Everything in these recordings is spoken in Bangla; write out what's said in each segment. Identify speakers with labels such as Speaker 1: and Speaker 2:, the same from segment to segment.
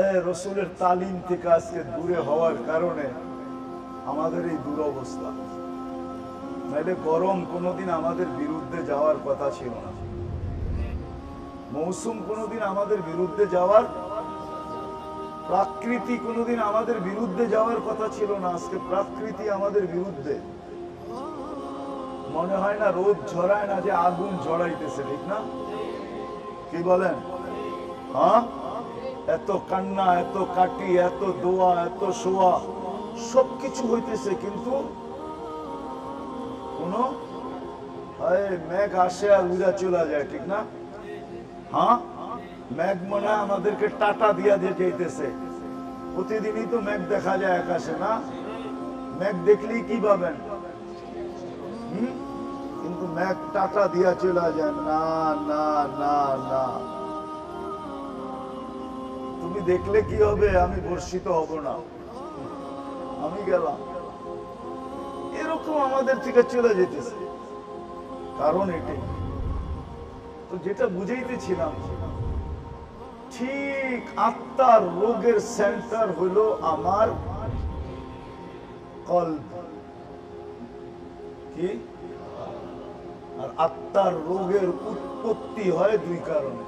Speaker 1: রসুলের তালিম থেকে আজকে দূরে হওয়ার কারণে আমাদের এই দুরবস্থা। নাহলে গরম কোনোদিন আমাদের বিরুদ্ধে যাওয়ার কথা ছিল না। মৌসুম কোনোদিন আমাদের বিরুদ্ধে যাওয়ার, প্রাকৃতি কোনোদিন আমাদের বিরুদ্ধে যাওয়ার কথা ছিল না। আজকে প্রাকৃতি আমাদের বিরুদ্ধে। মনে হয় না রোদ ঝরায় না যে আগুন ঝরাইতেছে, ঠিক না? কি বলেন? হ্যাঁ? এত কান্না, এত কাটি, এত দোয়া, এত শোয়া, সবকিছু হইতেছে কিন্তু কোন মেঘ আসে আর উড়া চলে যায়, ঠিক না? হ্যাঁ? মেঘ মনে আমাদেরকে টাটা দিয়া দিয়ে যাইতেছে। প্রতিদিনই তো মেঘ দেখা যায় আকাশে, না? মেঘ দেখলেই কি পাবেন? কিন্তু মেঘ টাটা দিয়া চলে যায়। না না না না। তুমি দেখলে কি হবে? আমি বর্ষিত হব না। আমি গেলাম। এরকম আমাদের থেকে চলে যেতেছে। কারণ এটাই। তো যেটা বুঝাইতেছিলাম, ঠিক আত্মার রোগের সেন্টার হলো আমার কল্প। কি? আর আত্মার রোগের উৎপত্তি হয় দুই কারণে।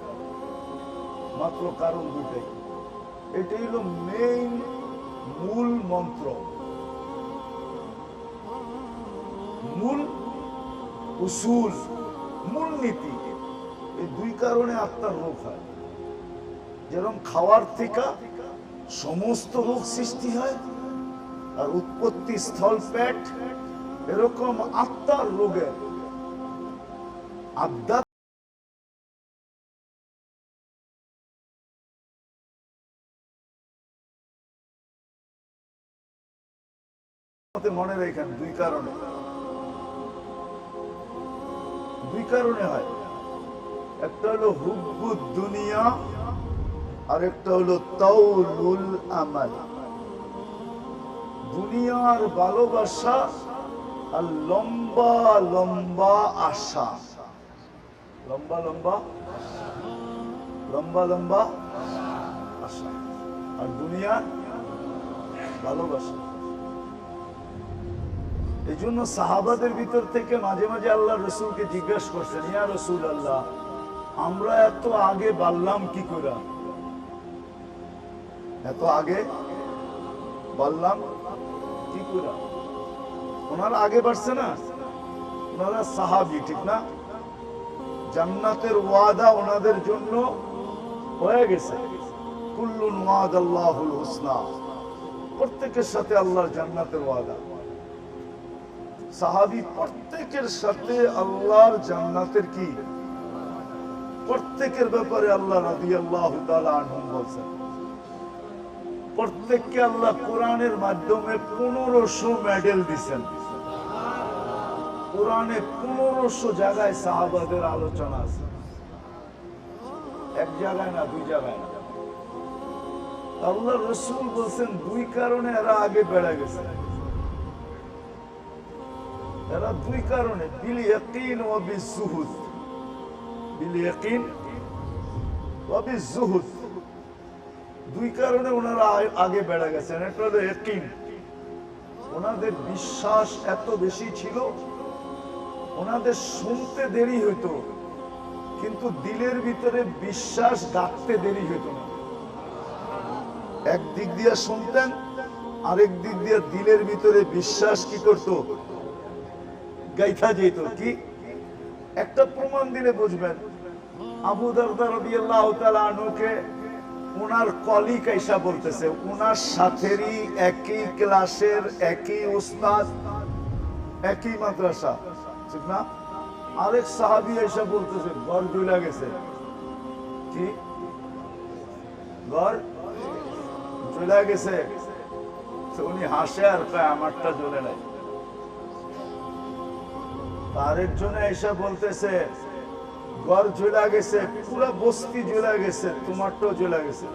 Speaker 1: মাত্র কারণ দুইটাই। এটাই হলো মেইন মূল মন্ত্র। মূল উসুল, মূল নীতি। এই দুই কারণে আত্মার রোগ হয়। যেরকম খাওয়ার থেকে সমস্ত রোগ সৃষ্টি হয় আর উৎপত্তি স্থল পেট, এরকম আত্মার রোগের আধ্যাত্মিক মনে রেখেন দুই কারণে। দুই কারণে হয়। একটা হলো হুব্বুদ দুনিয়া, আর একটা হলো তাউলুল আমাল। দুনিয়ার ভালোবাসা আর লম্বা লম্বা আশা। লম্বা লম্বা লম্বা লম্বা আশা। আর দুনিয়ার ভালোবাসা। এই জন্য সাহাবাদের ভিতর থেকে মাঝে মাঝে আল্লাহ রসুলকে জিজ্ঞাসা করছেন, ইয়া রসুল আল্লাহ আমরা এত আগে বাড়লাম কি করে? এত আগে বললাম কি করে? ওনারা আগে বাড়ছে না, ওনারা সাহাবি, ঠিক না? জান্নাতের ওয়াদা ওনাদের জন্য হয়ে গেছে। কুল্লুন ওয়াদ আল্লাহুল হুসনা, প্রত্যেকের সাথে আল্লাহর জান্নাতের ওয়াদা। সাহাবি প্রত্যেকের সাথে আল্লাহর জান্নাতের কি? প্রত্যেকের ব্যাপারে আল্লাহ রাদি আল্লাহ বলছেন। প্রত্যেককে আল্লাহ কোরআনের মাধ্যমে পনেরোশো মেডেল দিচ্ছেন কোরআনে পনেরোশো জায়গায় সাহাবাদের আলোচনা আছে। এক জায়গায় না, দুই জায়গায় না। আল্লাহ রসুল বলছেন, দুই কারণে এরা আগে বেড়ে গেছে। এরা দুই কারণে, বিল ইয়াকিন ও বিজুহুদ বিল ইয়াকিন ও বিজুহুদ দুই কারণে ওনারা আগে বেড়ে গেছেন। একটা হলো ইয়াকিন। ওনাদের বিশ্বাস এত বেশি ছিল, ওনাদের শুনতে দেরি হইতো, কিন্তু দিলের ভিতরে বিশ্বাস গাঁথতে দেরি হইতো না। এক দিক দিয়ে শুনতেন, আরেক দিক দিয়ে দিলের ভিতরে বিশ্বাস কি করতো? গাইথা যেত কি? একটা প্রমাণ দিলে বুঝবেন। আবু দারদা রাদিয়াল্লাহু তাআলা আনহুকে ওনার কলিগ এসা বলতেছে ওনার সাথেরই একই ক্লাসের একই উস্তাদ, একই মাদ্রাসা, ঠিক না? আরেক সাহাবি এসে বলতেছে, ঘর জ্বলে গেছে। কি? ঘর জ্বলে গেছে। উনি হাসে আর কয়, আমারটা জ্বলে নাই। আরেকজনে এসে বলতেছে জ্বলা গেছে, পুরো বস্তি জ্বলা গেছে, তোমারটাও জ্বলা গেছে।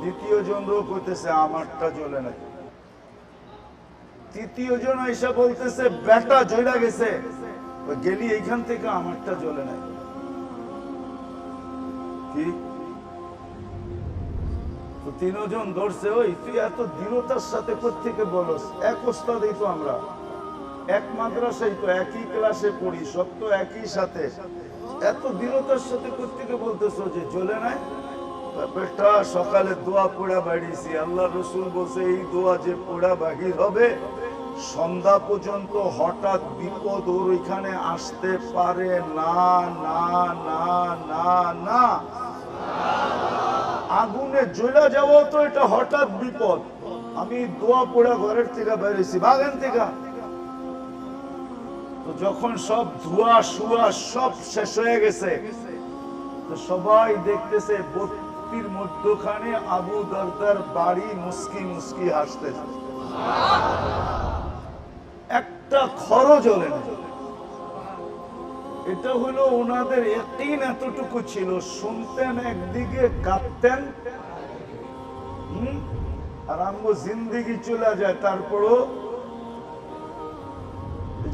Speaker 1: দ্বিতীয় জন লোক হইতেছে, আমারটা জ্বলে তৃতীয় জন এসে বলতেছে বেটা গেছে। গেলি এইখান থেকে, আমারটা জ্বলে নাই। কি? তিনজন ধরছে, ওই, তুই এত দৃঢ়তার সাথে কোথেকে বলস? এক ওস্তাদেই তো আমরা। এক মাদ্রাসায় তো একই ক্লাসে পড়ি, সব তো একই সাথে। এত দৃঢ়তার সাথে কোথেকে বলতেছো যে চলে নাই বেটা, সকালে দোয়া পড়া বাড়িয়েছি। আল্লাহ রসুল বলছে, এই দোয়া যে পড়া বাহির হবে, সন্ধ্যা পর্যন্ত হঠাৎ বিপদ ওর ওইখানে আসতে পারে না না না না না। আগুনে জ্বলা যাওয়া তো এটা হঠাৎ বিপদ। আমি দোয়া পোড়া ঘরের থেকে বেরিয়েছি, বাগান থেকে। তো যখন সব ধোয়া শুয়া সব শেষ হয়ে গেছে, তো সবাই দেখতেছে বত্তির মধ্যখানে আবু দরদার বাড়ি মুস্কি মুস্কি হাসতেছে। একটা খরচ জ্বলে এটা হলো ওনাদের একদিন এতটুকু ছিল। শুনতেন একদিকে, কাঁদতেন আর আমগো জিন্দিগি চলে যায়। তারপরও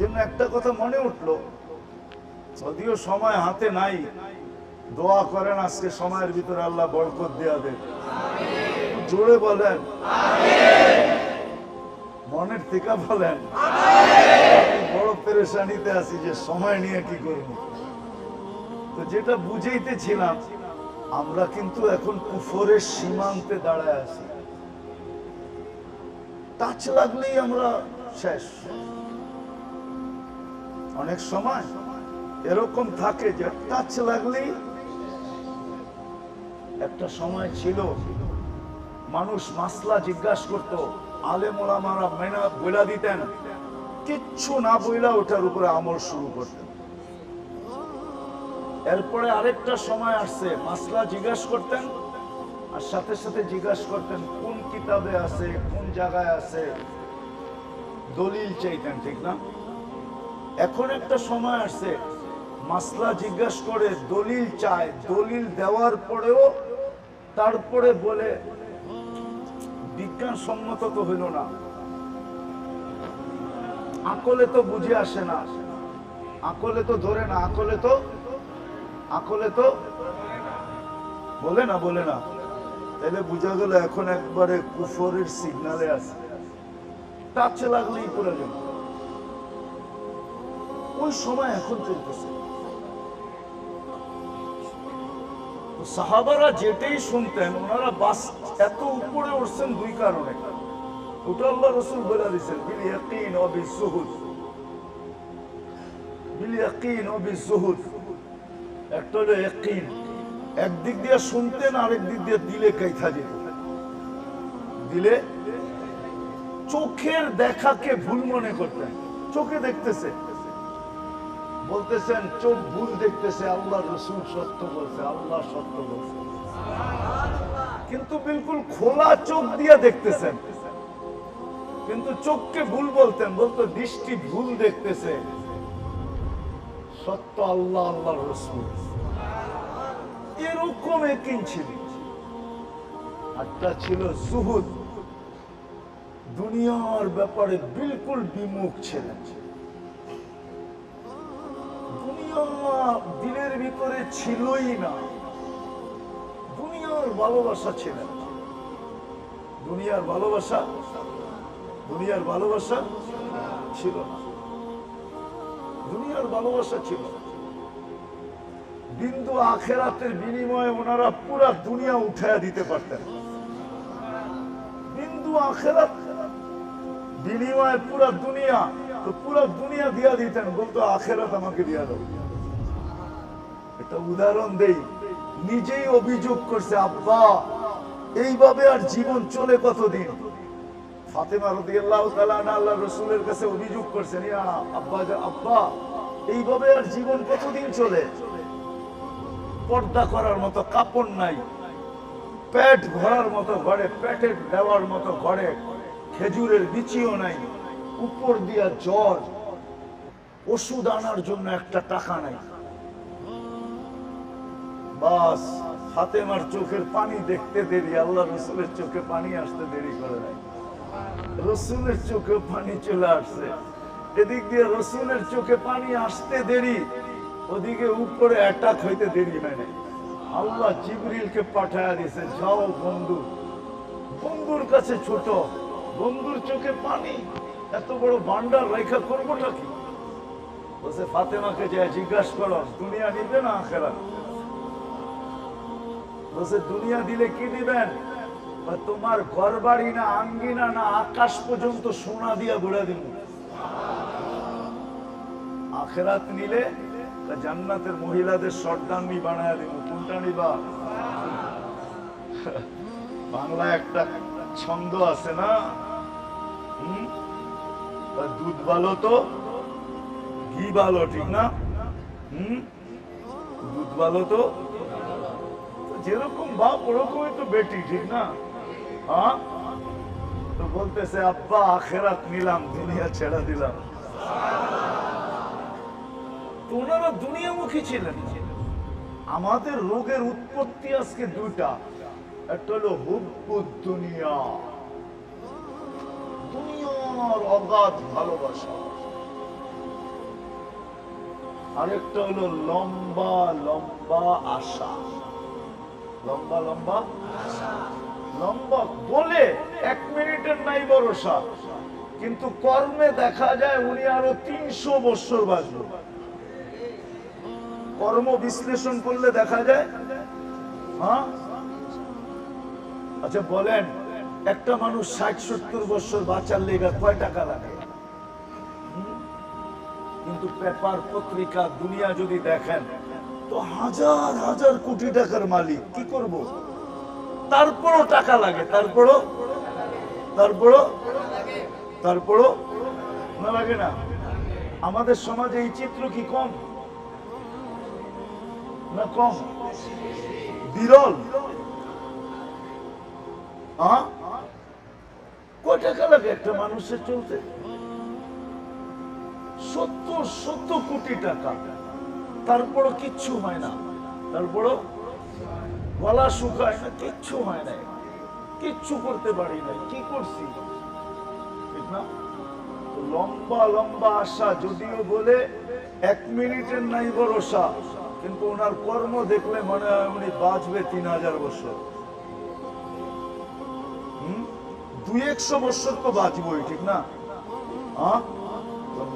Speaker 1: জন্য একটা কথা মনে উঠল, যদিও সময় হাতে নাই, দোয়া করেন আজকে সময়ের ভিতরে আল্লাহ বরকত দেয়া দেন। জোরে বলেন। মনের থেকে বলেন। বড় পেরেশানিতে আছি যে সময় নিয়ে কি করব। তো যেটা বুঝাইতেছিলাম, আমরা কিন্তু এখন কুফরের সীমান্তে দাঁড়ায় আছি। টাচ লাগলেই আমরা শেষ। অনেক সময় এরকম থাকে যে টাচ লাগলেই একটা সময় ছিল, মানুষ মাসলা জিজ্ঞাসা করত আলেমোলামারা মেনা বইলা দিতেন? কিচ্ছু না বইলা ওটার উপরে আমল শুরু করতেন। এরপরে আরেকটা সময় আসছে, মাসলা জিজ্ঞাসা করতেন, আর সাথে সাথে জিজ্ঞাসা করতেন, কোন কিতাবে আছে, কোন জায়গায় আছে? দলিল চাইতেন, ঠিক না? এখন একটা সময় আসছে। মাসলা জিজ্ঞাসা করে, দলিল চায়। দলিল দেওয়ার পরেও তারপরে বলে বিজ্ঞান সম্মত তো হইল না। আকলে তো বুঝে আসে না। আকলে তো ধরে না। আকলে তো আকলে তো বলে না বলে না। তাহলে বুঝা গেল এখন একবারে কুফরের সিগনালে আছে। টাচ লাগলেই গেল ওই সময় এখন চলতেছে। সাহাবারা যেটাই শুনতেন, ওনারা বাস এত উপরে উঠছেন দুই কারণে। ওটা আল্লাহ রসুল বলে দিচ্ছেন একটা একদিক দিয়ে শুনতেন, আরেক দিক দিয়ে দিলে কাইথা যেত। দিলে চোখের দেখাকে ভুল মনে করতেন। চোখে দেখতেছে। বলতেছেন, চোখ ভুল দেখতেছে, আল্লাহ রসুল সত্য বলছে, আল্লাহ সত্য বলছে। কিন্তু বিলকুল খোলা চোখ দিয়ে দেখতেছেন। কিন্তু চোখকে ভুল বলতেন, বলতো, দৃষ্টি ভুল দেখতেছে। সত্য আল্লাহ আল্লাহ রসুল। এরকম একই ছিল। একটা ছিল সুহুদ দুনিয়ার ব্যাপারে বিলকুল বিমুখ ছিলেন। দুনিয়া দিলের ভিতরে ছিলই না। দুনিয়ার ভালোবাসা ছিল। দুনিয়ার ভালোবাসা দুনিয়ার ভালোবাসা ছিল না। দুনিয়ার ভালোবাসা ছিল। বিন্দু আখেরাতের বিনিময়ে ওনারা পুরা দুনিয়া উঠায়া দিতে পারতেন। বিন্দু আখেরাত বিনিময়ে পুরা দুনিয়া, তো পুরো দুনিয়া দিয়া দিতেন, বলতো আখেরাত আমাকে দিয়া দাও। এটা উদাহরণ দেই। নিজেই অভিযোগ করছে, আব্বা, এইভাবে আর জীবন চলে কতদিন? পর্দা করার মতো কাপড় নাই মতো ঘরে মতো ঘরে, খেজুরের বিচিও নাই, উপর দিয়া জ্বর, ওষুধ আনার জন্য একটা টাকা নাই। বাস, ফাতেমার চোখের পানি দেখতে দেরি, আল্লাহ রসুলের চোখে পানি আসতে দেরি করে নাই। রসুলের চোখে পানি চলে আসছে। এদিক দিয়ে রসুলের চোখে পানি আসতে দেরি, ওদিকে উপরে অ্যাটাক হইতে দেরি হয় নাই। আল্লাহ জিবরিলকে পাঠায়া দিয়েছে, যাও বন্ধু, বন্ধুর কাছে ছোট, বন্ধুর চোখে পানি, এত বড় ভান্ডার রেখা করবোটা কি? বলছে, ফাতেমাকে যে জিজ্ঞাসা করো, দুনিয়া নিবে না আখেরা বলছে, দুনিয়া দিলে কি দিবেন? তোমার ঘর বাড়ি না আঙ্গিনা না আকাশ পর্যন্ত সোনা দিয়া ঘুরে দিব। আখেরাত নিলে জান্নাতের মহিলাদের শর্টদানি বানায় দিব। কোনটা নিবা? বাংলা একটা ছন্দ আছে না? দুধ ভালো তো? ঘি ভালো ঠিক না? হুম? দুধ ভালো তো তো? যেরকম বাপ, ওরকমই তো বেটি, ঠিক না? হ্যাঁ? তো বলতেছে, আব্বা, আখেরাত নিলাম, দুনিয়া ছেড়ে দিলাম। ওনারা দুনিয়ামুখী ছিলেন। আমাদের রোগের উৎপত্তি আজকে দুইটা। একটা হলো হুব্বুদ দুনিয়া। দুনিয়ার অগাধ ভালোবাসা। আরেকটা হলো লম্বা লম্বা আশা। লম্বা লম্বা। লম্বা। বলে এক মিনিটের নাই ভরসা। কিন্তু কর্মে দেখা যায় উনি আরও তিনশো বাঁচবেন কর্ম বিশ্লেষণ করলে দেখা যায় হ্যাঁ? আচ্ছা বলেন, একটা মানুষ ষাট, সত্তর বছর বাঁচার লেগে কয় টাকা লাগে? কিন্তু পেপার, পত্রিকা, দুনিয়া যদি দেখেন তো হাজার হাজার কোটি টাকার মালিক, কি করব? তারপরও টাকা লাগে, তারপরও তারপরও তারপরও না লাগে না? আমাদের সমাজে এই চিত্র কি কম? না কম? বিরল? কয় টাকা লাগে একটা মানুষের চলতে? সত্তর সত্তর কোটি টাকা। তারপরও কিচ্ছু হয় না। তারপরও গলা শুকায় না, কিচ্ছু হয় না। কিচ্ছু করতে পারি না, কি করছি? ঠিক না? লম্বা লম্বা আশা, যদিও বলে এক মিনিটের নাই ভরসা, কিন্তু ওনার কর্ম দেখলে মনে হয় উনি বাঁচবে তিন হাজার বছর? দুই একশো বছর তো বাঁচবই, ঠিক না?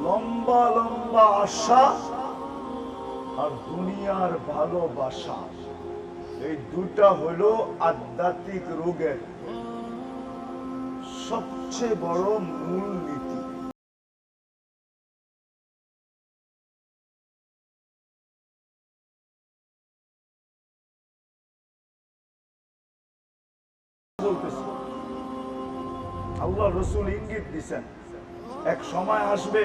Speaker 1: লম্বা লম্বা আশা আর দুনিয়ার ভালোবাসা। এই দুটা হলো আধ্যাত্মিক রোগের সবচেয়ে বড় মূল নীতি। আল্লাহ রসুল ইঙ্গিত দিচ্ছেন এক সময় আসবে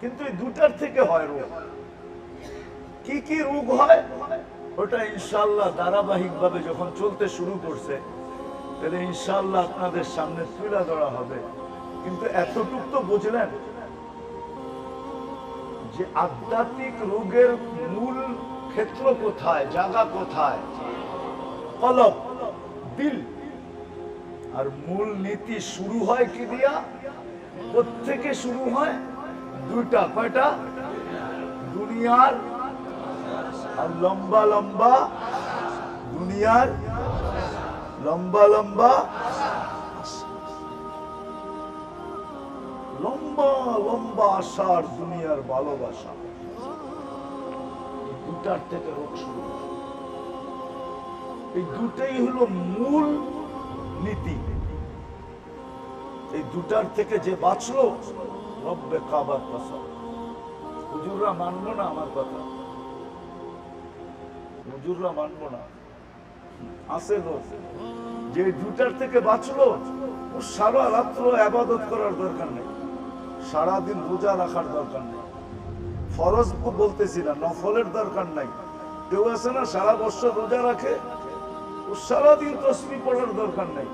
Speaker 1: কিন্তু দুটার থেকে হয় রোগ। কি কি রোগ হয়? ওটা ইনশাল্লাহ ধারাবাহিক ভাবে যখন চলতে শুরু করছে, তাহলে ইনশাল্লাহ আপনাদের সামনে তুলে ধরা হবে। কিন্তু এতটুক তো বুঝলেন? যে আধ্যাত্মিক রোগের মূল ক্ষেত্র কোথায়, জায়গা কোথায়? কলব দিল। আর মূল নীতি শুরু হয় কি দিয়া? থেকে শুরু হয়? দুইটা কয়টা? দুনিয়ার। আর লম্বা লম্বা দুনিয়ার। লম্বা লম্বা লম্বা লম্বা দুনিয়ার ভালোবাসা। দুটার থেকে রোগ শুরু। এই দুটাই হলো মূল নীতি। এই দুটার থেকে যে বাঁচলো, রব্বে কাবার কথা হুজুররা মানবো না আমার কথা। হুজুররা মানবো না। আছে যে দুটার থেকে বাঁচলো সারা রাত্র আবাদত করার দরকার নেই। সারাদিন রোজা রাখার দরকার নেই। ফরজ বলতেছি না, নফলের দরকার নাই। কেউ আছে না, সারা বছর রোজা রাখে সারাদিন তসবি পড়ার দরকার নেই।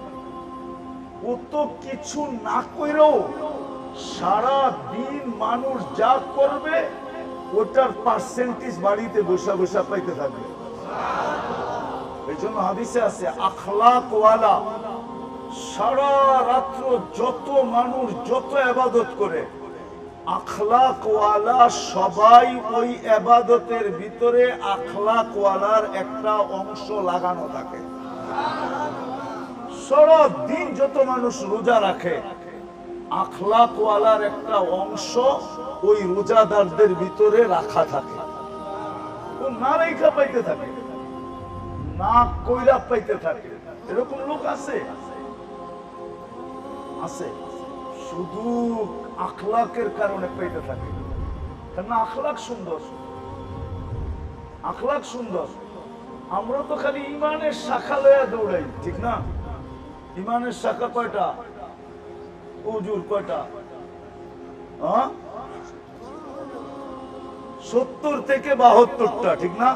Speaker 1: ও তো কিছু না করেও সারা দিন মানুষ যা করবে, ওটার পার্সেন্টেজ বাড়িতে বসা বসা পাইতে থাকবে। এই জন্য হাদিসে আছে আখলাক ওয়ালা সারা রাত্র যত মানুষ যত আবাদত করে, আখলাকওয়ালা সবাই ওই আবাদতের ভিতরে আখলাকওয়ালার একটা অংশ লাগানো থাকে। সারা দিন যত মানুষ রোজা রাখে, আখলাকওয়ালার একটা অংশ ওই রোজাদারদের ভিতরে রাখা থাকে। ও না পাইতে থাকে না কইরা পাইতে থাকে। এরকম লোক আছে? আছে, শুধু আখলাকের কারণে পাইতে থাকে। কেন আখলাক সুন্দর। আখলাক সুন্দর। আমরা তো খালি ইমানের শাখা লয়া দৌড়াই, ঠিক না? ইমানের শাখা কয়টা? উজুর কয়টা? সত্তর থেকে বাহাত্তরটা, ঠিক না?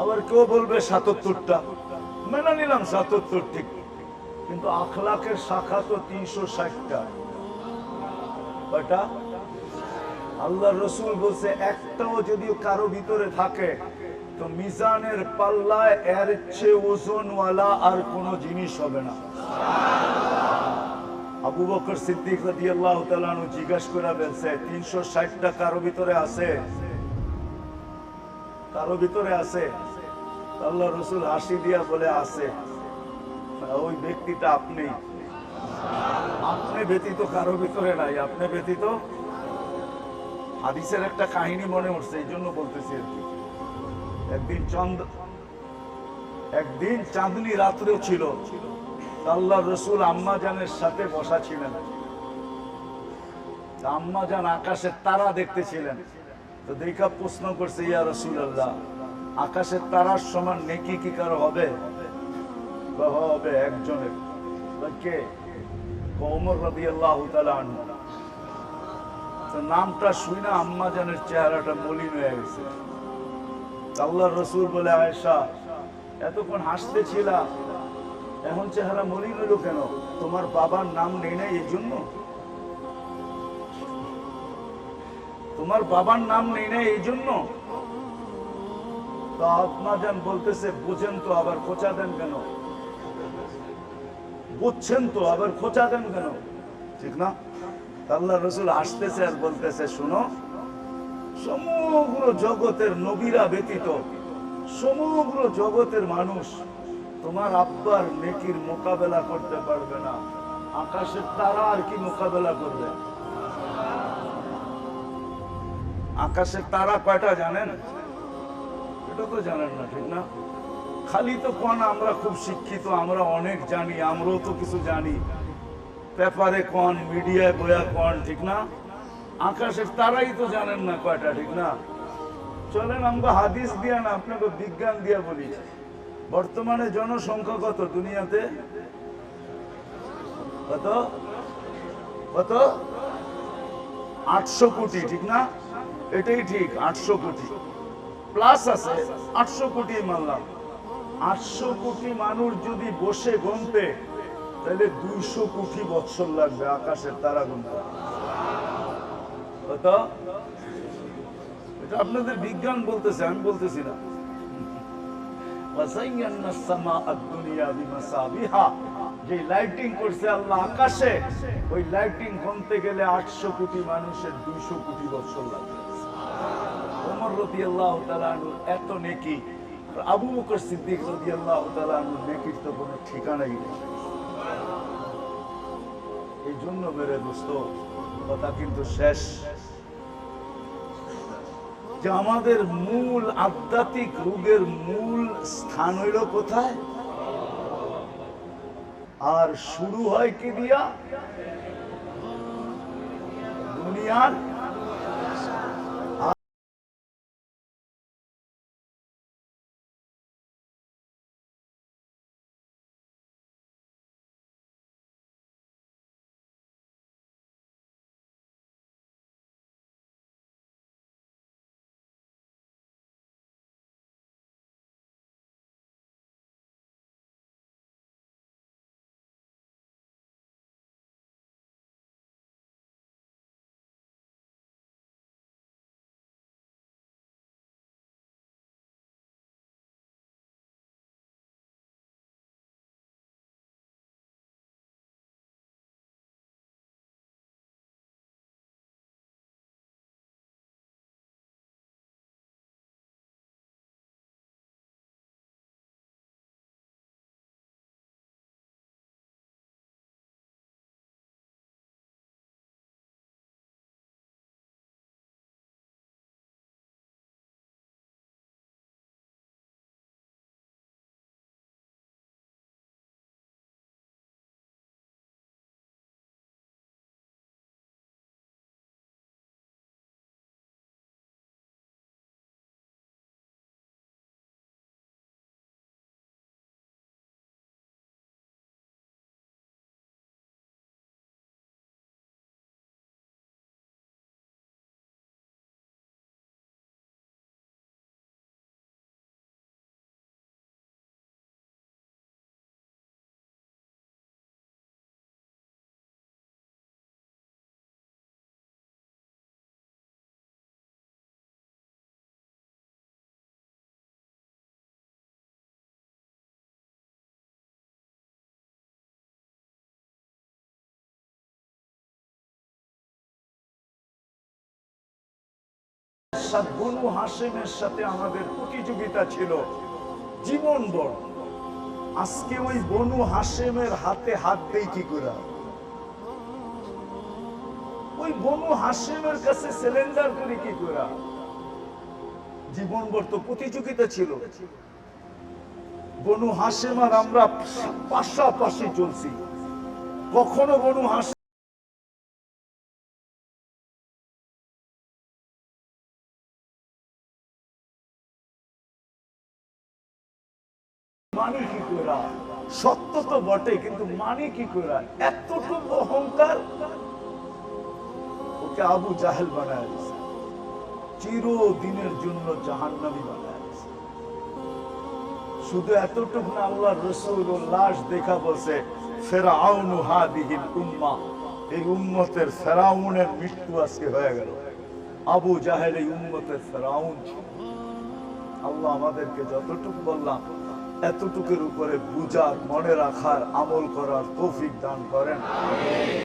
Speaker 1: আবার কেউ বলবে সাতাত্তরটা। মেনে নিলাম সাতাত্তর, ঠিক। কিন্তু আখলাকের শাখা তো তিনশো ষাটটা। আল্লাহ রসুল বলছে, একটাও যদি কারও ভিতরে থাকে, তো মিজানের পাল্লায় এর চেয়ে ওজনওয়ালা আর কোনো জিনিস হবে না। আবু বকর সিদ্দিক আনহু জিজ্ঞাসা করে বলছে 360টা কারও ভিতরে আছে? কারও ভিতরে আছে? আল্লাহ রসুল হাসি দিয়া বলে, আছে। ওই ব্যক্তিটা আপনি। আপনি ব্যতীত কারও ভিতরে নাই, আপনি ব্যতীত হাদিসের একটা কাহিনী মনে উঠছে, এই জন্য বলতেছি আর কি। একদিন চন্দ, একদিন চাঁদনি রাত্রেও ছিল আল্লাহ রসুল আম্মা জানের সাথে বসা ছিলেন। তা আম্মা জান আকাশের তারা দেখতেছিলেন। তো দেখা প্রশ্ন করছে, ইয়া রসুল আল্লাহ আকাশের তারার সমান নেকি কি কারও হবে? নামটা শুই না আম্মা চেহারাটা মলিন হয়ে গেছে। আল্লাহ রসুল বলে এতক্ষণ হাসতেছিলা, এখন চেহারা মলিন হইল কেন? তোমার বাবার নাম নেই না এই জন্য তোমার বাবার নাম নেই না এই জন্য তো আত্মা যান বলতেছে, বুঝেন তো, আবার খোঁচা দেন কেন? বুঝছেন তো, আবার খোঁচা দেন কেন? ঠিক না? আল্লাহ রসুল আসতেছে আর বলতেছে, শুনো, সমগ্র জগতের নবীরা ব্যতীত সমগ্র জগতের মানুষ তোমার আব্বার নেকির মোকাবেলা করতে পারবে না। আকাশের তারা আর কি মোকাবেলা করবে? আকাশের তারা কয়টা জানেন? এটা তো জানেন না, ঠিক না? খালি তো কোন, আমরা খুব শিক্ষিত, আমরা অনেক জানি, আমরাও তো কিছু জানি। পেপারে কন, মিডিয়ায় বয়া কন, ঠিক না? আকাশের তারাই তো জানেন না কয়টা, ঠিক না? চলেন আমরা হাদিস দিয়া না, আপনাকে বিজ্ঞান দিয়া বলি। বর্তমানে জনসংখ্যা কত দুনিয়াতে? কত? কত? আটশো কোটি, ঠিক না? এটাই ঠিক, আটশো কোটি। প্লাস আছে, আটশো কোটি মানলাম। আটশো কোটি মানুষ যদি বসে গুনতে তাহলে দুইশো কোটি বৎসর লাগবে আকাশের তারা গুনতে এটা আপনাদের বিজ্ঞান বলতেছে, আমি বলতেছি না। আকাশে, ওই লাইটিং গেলে আটশো কোটি মানুষের দুইশো কোটি এত নেকি। আবু বকর সিদ্দিক রাদিয়াল্লাহু তাআলা নেকির তো কোনো ঠিকানাই নেই। এই জন্য মেরে দোস্ত, কথা কিন্তু শেষ। যে আমাদের মূল আধ্যাত্মিক রোগের মূল স্থান হইল কোথায়? আর শুরু হয় কি দিয়া? দুনিয়ার বনু হাসেমের সাথে আমাদের প্রতিযোগিতা ছিল। জীবন বড়। আজকে ওই বনু হাসেমের হাতে হাত দেই কি করে? ওই বনু হাসেমের কাছে সিলিন্ডার করি কি করে? জীবন বড় তো প্রতিযোগিতা ছিল। বনু হাসেম আর আমরা পাশাপাশি চলছি। কখনো বনু হাসেম মানে সত্য তো বটে কিন্তু মানে কি করা এতটুকু অহংকার ওকে আবু জাহেল বানায় দিছে। চিরদিনের জন্য বানায় শুধু এতটুকু না আল্লাহ রসুল ও লাশ দেখা বলছে, ফেরাউনু উম্মা। এই উম্মতের ফেরাউনের মৃত্যু আজকে হয়ে গেল। আবু জাহেল এই উম্মতের ফেরাউন ছিল। আল্লাহ আমাদেরকে যতটুকু বললাম এতটুকুর উপরে বুঝার মনে রাখার আমল করার তৌফিক দান করেন।